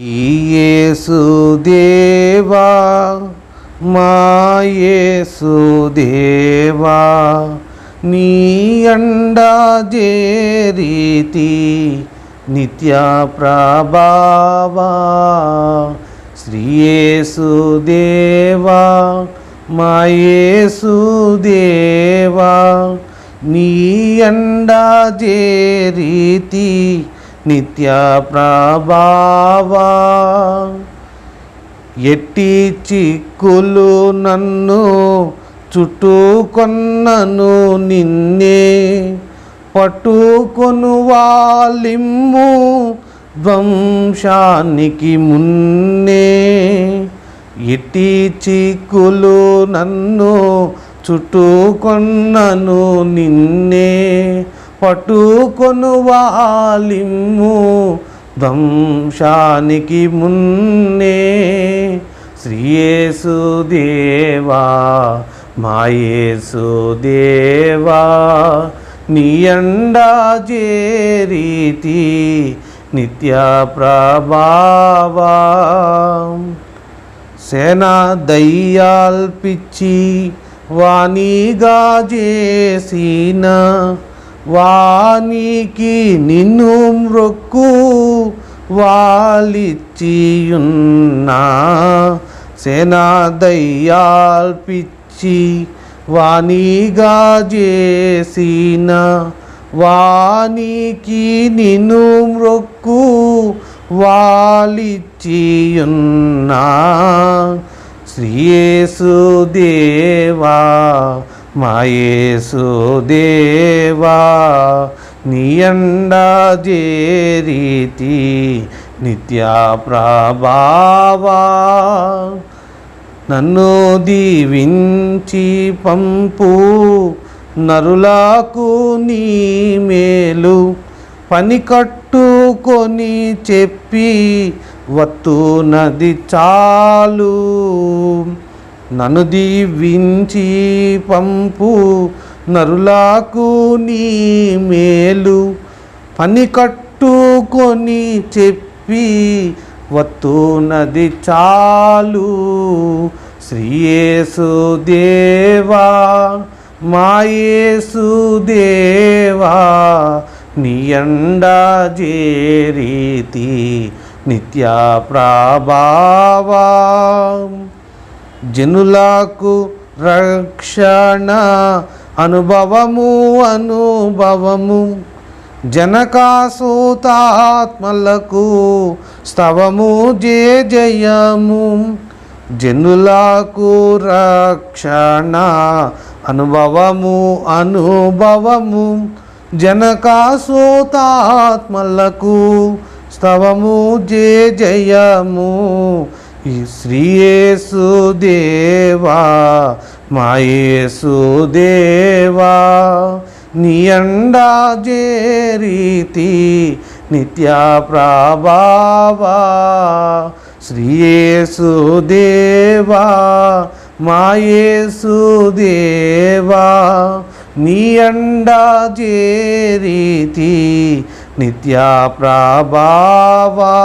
ఈయేసుదేవా మాయేసుదేవా నీ అండా జేరీతి నిత్య ప్రభావా. శ్రీయేసుదేవా మాయేసుదేవా నీ అండా జేరీతి నిత్య ప్రభావా ఎట్టి చిక్కులు నన్ను చుట్టుకొన్నను నిన్నే పట్టుకొను వాలిమ్ము ధ్వంసానికి మున్నే. ఎట్టి చిక్కులు నన్ను చుట్టుకొన్నను నిన్నే పట్టుకొను వాలిమ్ము ధ్వంసానికి మున్నే శ్రీయేసుదేవా మాయేసుదేవా నీ అండా చేరీతి నిత్య ప్రభావా. సేనా దయ్యాల్పిచ్చి వాణిగా చేసిన వానికి నిన్ను మ్రొక్కు వాలిచ్చియున్నా. సేనా దయ్యాల్పిచ్చి వాణిగా చేసిన వానికి నిన్ను మ్రొక్కు వాలిచ్చియున్నా. శ్రీయేసుదేవా మాయేసుదేవా నీ అండా జేరీతి నిత్యా ప్రభావా. నన్ను దీవించి పంపు నరులకు నీ మేలు. పని కట్టుకొని చెప్పి వత్తు నది చాలు. నన్ను దీవించి పంపు నరులాకు నీ మేలు. పని కట్టుకొని చెప్పి వత్తు నది చాలు. శ్రీయేసుదేవా మాయేసుదేవా నీ అండా జేరీతి నిత్యా ప్రభావా జనులకు రక్షణ అనుభవము అనుభవము. జనకాసూతాత్మలకు స్తవము జే జయము. జనులకు రక్షణ అనుభవము అనుభవము. జనకాసూతాత్మలకు స్తవము జే జయము. ఈ శ్రీయేసు శ్రీయేసుదేవా మాయేసుదేవా నీ అండా జేరీతి నిత్య ప్రభావా. శ్రీయేసుదేవా మాయేసుదేవా నీ అండా జేరీతి నిత్య ప్రభావా.